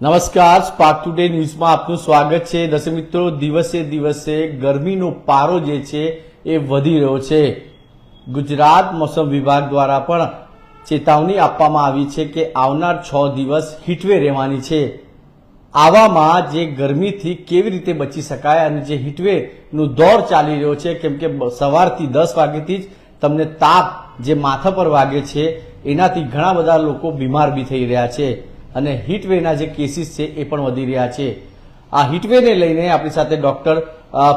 નમસ્કાર spark today ન્યૂઝમાં આપનું સ્વાગત છે. દર્શક મિત્રો, દિવસે દિવસે ગરમીનો પારો જે છે એ વધી રહ્યો છે. ગુજરાત મોસમ વિભાગ દ્વારા પણ ચેતવણી આપવામાં આવી છે કે આવનાર છ દિવસ હીટવે રહેવાની છે. આવામાં જે ગરમીથી કેવી રીતે બચી શકાય અને જે હીટવેવનું દોર ચાલી રહ્યો છે, કેમ કે સવારથી દસ વાગ્યાથી જ તમને તાપ જે માથા પર વાગે છે, એનાથી ઘણા બધા લોકો બીમાર બી થઈ રહ્યા છે. અને હીટવેવના જે કેસીસ છે એ પણ વધી રહ્યા છે. આ હીટવેવને લઈને આપણી સાથે ડોક્ટર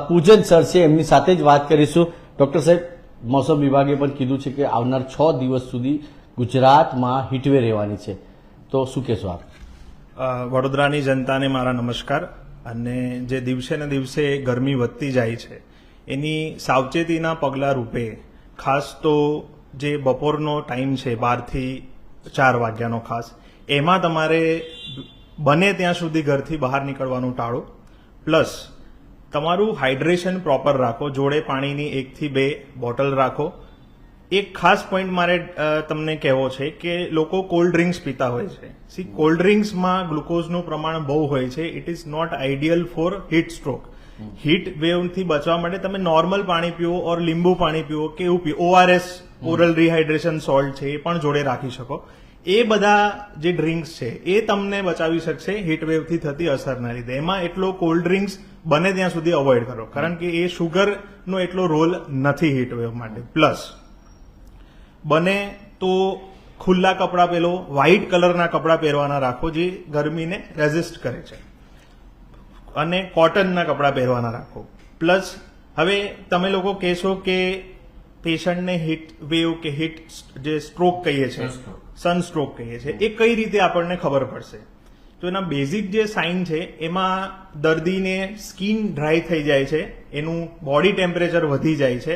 પૂજન સર છે, એમની સાથે જ વાત કરીશું. ડોક્ટર સાહેબ, મોસમ વિભાગે પણ કીધું છે કે આવનાર છ દિવસ સુધી ગુજરાતમાં હીટવે રહેવાની છે. તો શું કહેશો આપ? વડોદરાની જનતાને મારા નમસ્કાર. અને જે દિવસે ને દિવસે ગરમી વધતી જાય છે, એની સાવચેતીના પગલા રૂપે ખાસ તો જે બપોરનો ટાઈમ છે, બારથી ચાર વાગ્યાનો ખાસ એમાં તમારે બને ત્યાં સુધી ઘરથી બહાર નીકળવાનું ટાળો. પ્લસ તમારું હાઇડ્રેશન પ્રોપર રાખો. જોડે પાણીની એકથી બે બોટલ રાખો. એક ખાસ પોઈન્ટ મારે તમને કહેવો છે કે લોકો કોલ્ડ ડ્રિંક્સ પીતા હોય છે. સી કોલ્ડ ડ્રિંક્સમાં ગ્લુકોઝનું પ્રમાણ બહુ હોય છે. It is not ideal for heat stroke heat વેવથી બચવા માટે તમે નોર્મલ પાણી પીવો ઓર લીંબુ પાણી પીવો કે એવું પીવો ઓઆરએસ ઓરલ રિહાઇડ્રેશન સોલ્ટ છે, એ પણ જોડે રાખી શકો. એ બધા જે ડ્રિંક્સ છે, એ તમને બચાવી શકશે હીટ વેવથી થતી અસરના લીધે. એમાં એટલો કોલ્ડ ડ્રિંક્સ બને ત્યાં સુધી અવોઇડ કરો. કારણ કે એ શુગરનો એટલો રોલ નથી હીટ વેવ માટે. પ્લસ બને તો ખુલ્લા કપડાં પેલો વ્હાઇટ કલરના કપડાં પહેરવાના રાખો જે ગરમીને રેઝિસ્ટ કરે છે. અને કોટનના કપડાં પહેરવાના રાખો. પ્લસ હવે તમે લોકો કહેશો કે પેશન્ટને હીટ વેવ કે હીટ જે સ્ટ્રોક કહીએ છીએ. સનસ્ટ્રોક કહીએ છીએ. એ કઈ રીતે આપણને ખબર પડશે? તો એના બેઝિક જે સાઇન છે, એમાં દર્દીને સ્કિન ડ્રાય થઈ જાય છે, એનું બોડી ટેમ્પરેચર વધી જાય છે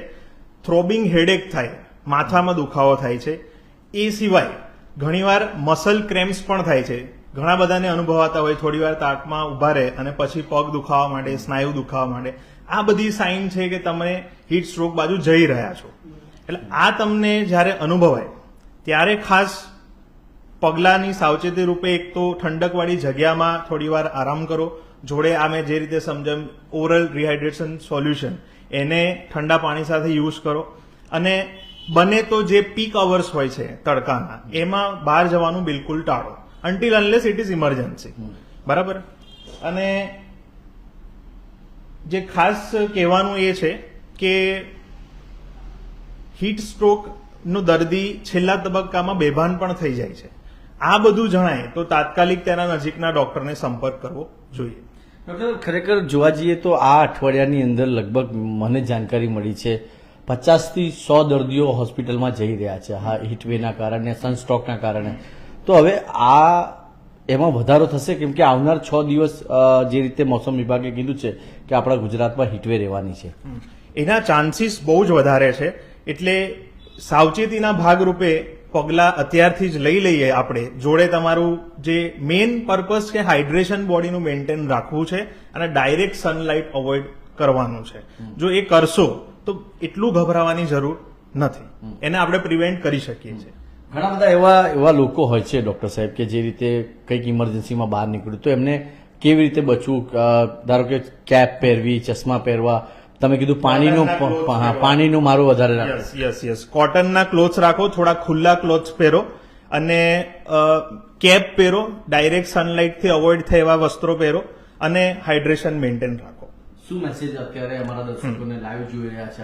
થ્રોબિંગ હેડેક થાય, માથામાં દુખાવો થાય છે. એ સિવાય ઘણીવાર મસલ ક્રેમ્સ પણ થાય છે. ઘણા બધાને અનુભવાતા હોય, થોડીવાર તાકમાં ઊભા રહે અને પછી પગ દુખાવા માંડે, સ્નાયુ દુખાવા માંડે. આ બધી સાઇન છે કે તમે હીટ સ્ટ્રોક બાજુ જઈ રહ્યા છો. એટલે આ તમને જ્યારે અનુભવાય, ત્યારે ખાસ પગલાની સાવચેતી રૂપે એક તો ઠંડકવાળી જગ્યામાં થોડીવાર આરામ કરો. જોડે આ મેં જે રીતે સમજમ ઓરલ રિહાઇડ્રેશન સોલ્યુશન એને ઠંડા પાણી સાથે યુઝ કરો. અને બને તો જે પીક અવર્સ હોય છે તડકાના એમાં બહાર જવાનું બિલકુલ ટાળો. Until unless it is emergency બરાબર? અને જે ખાસ કહેવાનું એ છે કે હીટ સ્ટ્રોકનો દર્દી છેલ્લા તબક્કામાં બેભાન પણ થઈ જાય છે. આ બધું જણાય તો તાત્કાલિક તેના નજીકના ડોક્ટરને સંપર્ક કરવો જોઈએ. ડોક્ટર ખરેખર જોવા જઈએ તો આ અઠવાડિયાની અંદર લગભગ મને જાણકારી મળી છે પચાસથી સો દર્દીઓ હોસ્પિટલમાં જઈ રહ્યા છે હા હીટવેના કારણે સનસ્ટ્રોકના કારણે. તો હવે આ એમાં વધારો થશે? કેમ કે આવનાર છ દિવસ જે રીતે મોસમ વિભાગે કીધું છે કે આપણા ગુજરાતમાં હીટવે રહેવાની છે. એના ચાન્સીસ બહુ જ વધારે છે. એટલે સાવચેતીના ભાગરૂપે પગલા અત્યારથી જ લઈ લઈએ આપણે. જોડે તમારું જે મેઇન પર્પઝ કે હાઇડ્રેશન બોડીનું મેન્ટેન રાખવું છે અને ડાયરેક્ટ સનલાઇટ અવોઇડ કરવાનું છે. જો એ કરશો તો એટલું ગભરાવાની જરૂર નથી. એને આપણે પ્રિવેન્ટ કરી શકીએ છીએ. ઘણા બધા એવા એવા લોકો હોય છે ડોક્ટર સાહેબ કે જે રીતે કંઈક ઇમરજન્સીમાં બહાર નીકળ્યું તો એમને કેવી રીતે બચવું? ધારો કે કેપ પહેરવી ચશ્મા પહેરવા તમે કીધું પાણીનું હા, પાણીનું મારું વધારે. યસ યસ યસ કોટનના ક્લોથ્સ રાખો થોડા ખુલ્લા ક્લોથ્સ પહેરો અને કેપ પહેરો ડાયરેક્ટ સનલાઇટથી અવોઇડ થાય એવા વસ્ત્રો પહેરો અને હાઇડ્રેશન મેન્ટેન રાખો. શું મેસેજ અત્યારે અમારા દર્શકોને લાઈવ જોઈ રહ્યા છે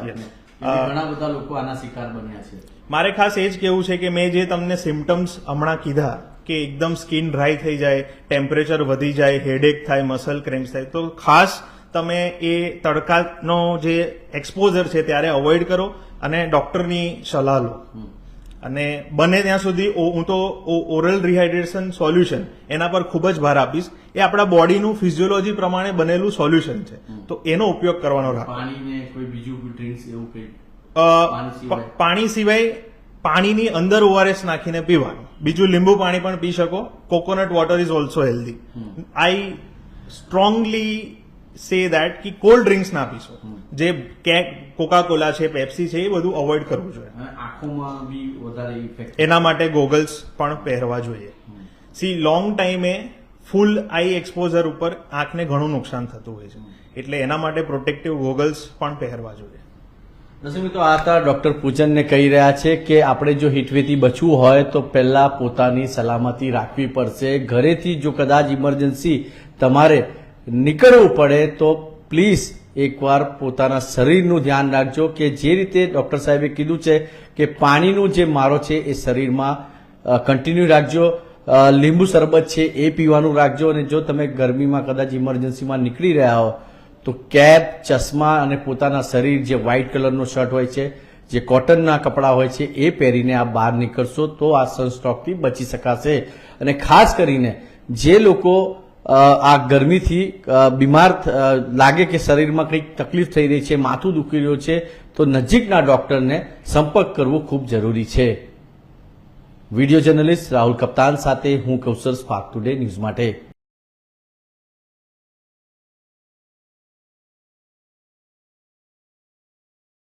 ઘણા બધા લોકો આના શિકાર બન્યા છે. મારે ખાસ એ જ કેવું છે કે મેં જે તમને સિમ્ટમ્સ હમણાં કીધા કે એકદમ સ્કિન ડ્રાય થઈ જાય ટેમ્પરેચર વધી જાય હેડેક થાય મસલ ક્રેમ્સ થાય તો ખાસ તમે એ તડકાનો જે એક્સપોઝર છે ત્યારે અવોઇડ કરો અને ડોક્ટરની સલાહ લો. અને બને ત્યાં સુધી હું તો ઓરલ રિહાઇડ્રેશન સોલ્યુશન એના પર ખૂબ જ ભાર આપીશ. એ આપણા બોડીનું ફિઝિયોલોજી પ્રમાણે બનેલું સોલ્યુશન છે. તો એનો ઉપયોગ કરવાનો રાખો. પાણી કોઈ બીજું ડ્રિંક્સ એવું કંઈ? સિવાય? પાણી સિવાય પાણીની અંદર ઓઆરએસ નાખીને પીવાનું. બીજું લીંબુ પાણી પણ પી શકો. Coconut water is also healthy I strongly say that કે કોલ્ડ ડ્રિંક્સ ના પીશો. જે કોકા કોલા છે પેપ્સી છે એ બધું અવોઇડ કરવું જોઈએ. આંખોમાં બી વધારે ઇફેક્ટ એના માટે ગોગલ્સ પણ પહેરવા જોઈએ. સી લોંગ ટાઈમે ફૂલ આઈ એક્સપોઝર ઉપર આંખને ઘણું નુકસાન થતું હોય છે. એટલે એના માટે પ્રોટેક્ટિવ ગોગલ્સ પણ પહેરવા જોઈએ. દર્શક મિત્રો આ હતા ડોક્ટર પૂજનને કહી રહ્યા છે કે આપણે જો હીટવેથી બચવું હોય તો પહેલા પોતાની સલામતી રાખવી પડશે. ઘરેથી જો કદાચ ઇમરજન્સી તમારે નીકળવું પડે તો પ્લીઝ એકવાર પોતાના શરીરનું ધ્યાન રાખજો કે જે રીતે ડોક્ટર સાહેબે કીધું છે કે પાણીનું જે મારો છે એ શરીરમાં કન્ટિન્યુ રાખજો. લીંબુ શરબત છે એ પીવાનું રાખજો અને જો તમે ગરમીમાં કદાચ ઇમરજન્સીમાં નીકળી રહ્યા હો, તો કેપ, ચશ્મા અને પોતાના શરીર જે વ્હાઇટ કલરનો શર્ટ હોય છે, જે કોટનના કપડાં હોય છે, એ પહેરીને આ બહાર નીકળશો તો આ સનસ્ટ્રોકથી બચી શકાશે. અને ખાસ કરીને જે લોકો આ ગરમીથી બીમાર લાગે કે શરીરમાં કંઈક તકલીફ થઈ રહી છે, માથું દુખી રહ્યું છે, તો નજીકના ડોક્ટરને સંપર્ક કરવો ખૂબ જરૂરી છે. વીડિયો જર્નલિસ્ટ રાહુલ કપ્તાન સાથે હું કૌશલ સ્પાર્ક ટુડે ન્યૂઝ માટે.